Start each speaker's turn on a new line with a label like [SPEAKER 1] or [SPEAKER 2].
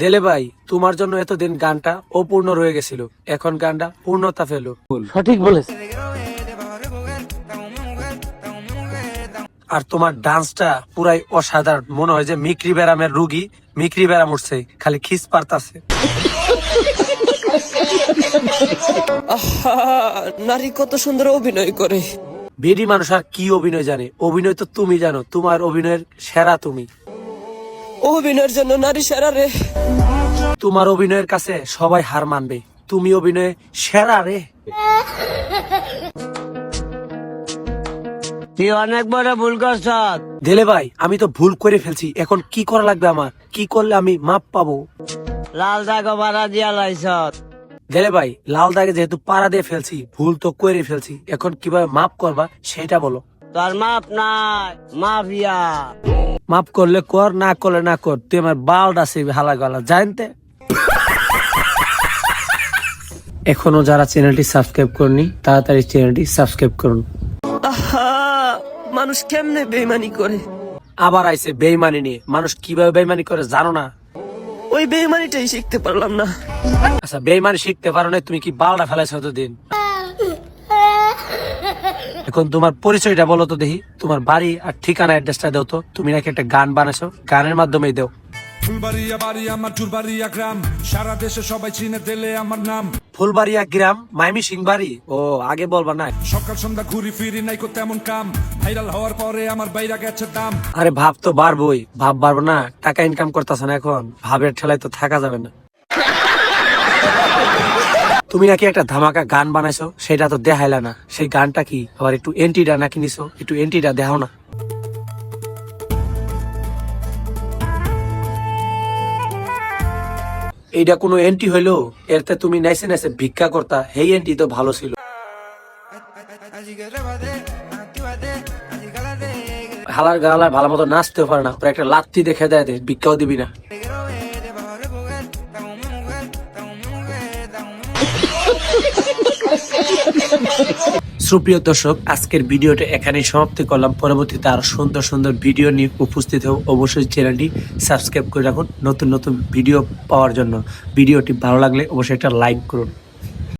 [SPEAKER 1] দেলে ভাই তোমার জন্য এতদিন গানটা অপূর্ণ রয়ে গেছিল। এখন গানটা পূর্ণতা পেল
[SPEAKER 2] সঠিক বলেছে।
[SPEAKER 1] আর তোমার ডান্সটা পুরাই অসাধারণ। মনে হয় যে মিক্রি ব্যারামের রুগী মিক্রি ব্যারাম উঠছে খালি খিস পারতাছে।
[SPEAKER 3] আহা নারী কত সুন্দর অভিনয় করে।
[SPEAKER 1] বেডি মানুষ আর কি অভিনয় জানে? অভিনয় তো তুমি জানো তোমার অভিনয়ের সেরা তুমি।
[SPEAKER 3] অভিনয়ের জন্য নারী সেরা রে।
[SPEAKER 1] তোমার অভিনয়ের কাছে সবাই হার মানবে। তুমি অভিনয়ে সেরা রে।
[SPEAKER 2] তুই অনেক বড় ভুল করছ।
[SPEAKER 1] দেলে ভাই আমি তো ভুল করে ফেলছি। এখন কি করা লাগবে আমার? কি করলে আমি মাপ পাবো?
[SPEAKER 2] লাল দাগ বাড়া দিয়া লাইছ।
[SPEAKER 1] দেলে ভাই লাল দাগে যেহেতু পাড়া দিয়ে ফেলছি ভুল তো করে ফেলছি এখন কীভাবে মাপ করবা সেটা বলো।
[SPEAKER 2] তোর মাপ নাই মাফিয়া।
[SPEAKER 1] মাপ করলে কর না করলে না কর তুই আমার বালটা আছে হালা গলা জানতে এখনও যারা চ্যানেলটি সাবস্ক্রাইব করনি তাড়াতাড়ি চ্যানেলটি সাবস্ক্রাইব করুন।
[SPEAKER 3] মানুষ কেমনে বেইমানি করে?
[SPEAKER 1] আবার আইছে বেইমানি নিয়ে। মানুষ কীভাবে বেইমানি করে জানো না?
[SPEAKER 3] ওই বেইমানিটাই শিখতে পারলাম না।
[SPEAKER 1] আচ্ছা বেইমানি শিখতে পারো না তুমি কি বালটা ফেলাইছো দিন এখন তোমার পরিচয়টা বলো তো দেখি, তোমার বাড়ি আর ঠিকানা অ্যাড্রেসটা দাও তো। তুমি নাকি একটা গান বানাইছো, গানের মাধ্যমেই দাও।
[SPEAKER 4] ফুলবাড়িয়া বাড়ি আমার চুরবাড়িয়া গ্রাম। সারা দেশে সবাই চিনে দিলে আমার নাম।
[SPEAKER 1] ফুলবাড়িয়া গ্রাম মাইমি সিং বাড়ি ও আগে বলবা না
[SPEAKER 4] সকাল সন্ধ্যা ঘুরি ফিরি নাই কো তেমন কাম। ভাইরাল হওয়ার পরে আমার বাইরা গেছে দাম।
[SPEAKER 1] আরে ভাব তো বাড়বই ভাব বাড়বো না। টাকা ইনকাম করতেছে না এখন। ভাবের ঠেলায় তো থাকা যাবে না। তুমি নাকি একটা ধামাকা গান বানাইছো? সেটা তো দেখাইলা না। সেই গানটা কি? আবার একটু এন্টিটা নাকি নিছো? একটু এন্টিটা দেখাও না। এইটা কোনো এন্টি হইল, এরতে তুমি নাইসে নাইসে ভিক্ষা করতা, হেই এন্টি তো ভালো ছিল. হালার গালায় ভালো মতো নাচতে পারে না একটা লাত্তি দেখে দেয় ভিক্ষাও দিবি না সুপ্রিয় দর্শক, আজকের ভিডিওটা এখানেই সমাপ্তি করলাম। পরবর্তীতে আরও সুন্দর সুন্দর ভিডিও নিয়ে উপস্থিত হোক অবশ্যই চ্যানেলটি সাবস্ক্রাইব করে রাখুন। নতুন নতুন ভিডিও পাওয়ার জন্য। ভিডিওটি ভালো লাগলে অবশ্যই একটা লাইক করুন।